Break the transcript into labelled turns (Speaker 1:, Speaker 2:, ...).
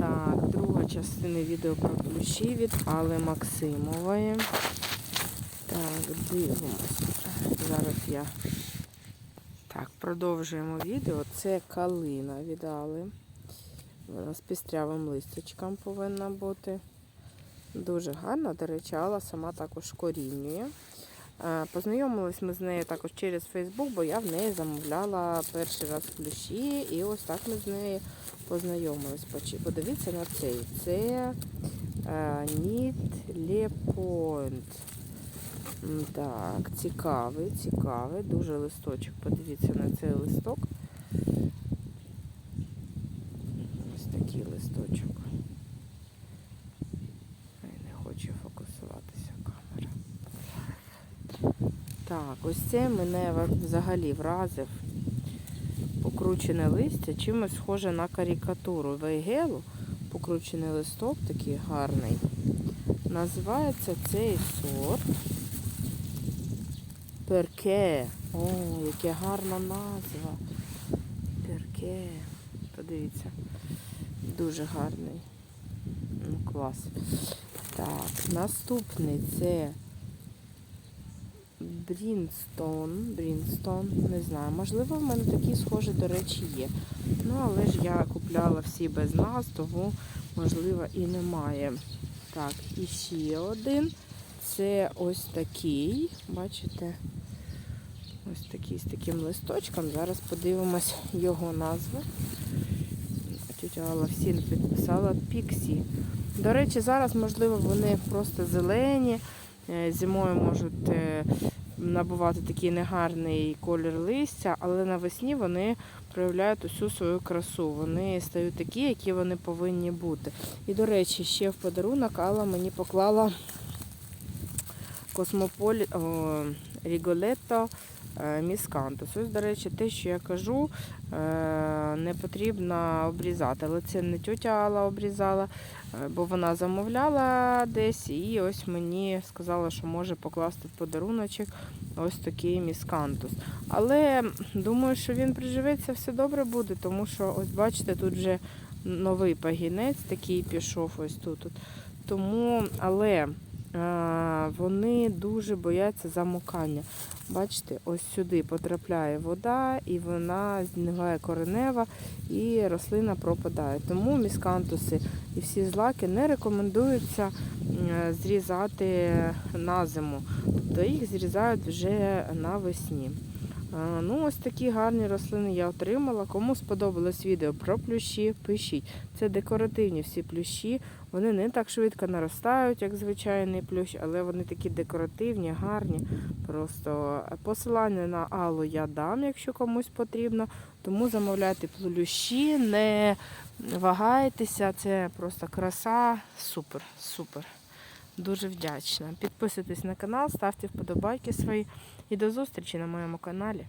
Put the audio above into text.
Speaker 1: Так, друга частина відео про плющі від Алли Максимової. Так, дивимося. Зараз я. Так, продовжуємо відео. Це калина від Алли. Вона з пістрявим листочком повинна бути. Дуже гарна, до речі, Алла сама також корінює. Е, Познайомились ми з нею також через Фейсбук, бо я в неї замовляла перший раз плющі, і ось так ми з нею познайомились. Подивіться на цей. Це е, Point. Так, цікавий, цікавий, дуже листочок. Подивіться на цей листок. Ось такий листочок. Не хоче фокусуватися. Так, ось це мене взагалі вразив. Покручене листя, чимось схоже на карикатуру Вейгелу. Покручений листок такий гарний. Називається цей сорт. Перке. О, яка гарна назва. Перке. Подивіться. Дуже гарний. Ну, клас. Так, наступний це Брінстон. Брінстон, не знаю. Можливо, в мене такі схожі, до речі, є. Ну, але ж я купляла всі без нас, тому, можливо, і немає. Так, і ще один. Це ось такий. Бачите? Ось такий з таким листочком. Зараз подивимось його назву. Тетя Алла всі підписала Піксі. До речі, зараз, можливо, вони просто зелені. Е, Зимою можуть е, набувати такий негарний колір листя, але навесні вони проявляють усю свою красу. Вони стають такі, які вони повинні бути. І, до речі, ще в подарунок Алла мені поклала космополі... Ріголетто Міскантус. Ось, до речі, те, що я кажу, е, не потрібно обрізати. Але це не тетя Алла обрізала, е, бо вона замовляла десь і ось мені сказала, що може покласти в подаруночок ось такий міскантус. Але думаю, що він приживеться, все добре буде, тому що ось бачите, тут вже новий пагінець такий пішов ось тут. Тому, але вони дуже бояться замокання. Бачите, ось сюди потрапляє вода, і вона знімає коренева, і рослина пропадає. Тому міскантуси і всі злаки не рекомендується зрізати на зиму. Тобто їх зрізають вже навесні. Ну, ось такі гарні рослини я отримала. Кому сподобалось відео про плющі, пишіть. Це декоративні всі плющі. Вони не так швидко наростають, як звичайний плющ, але вони такі декоративні, гарні. Просто посилання на Аллу я дам, якщо комусь потрібно. Тому замовляйте плющі, не вагайтеся, це просто краса. Супер, супер. Дуже вдячна. Підписуйтесь на канал, ставте вподобайки свої і до зустрічі на моєму каналі.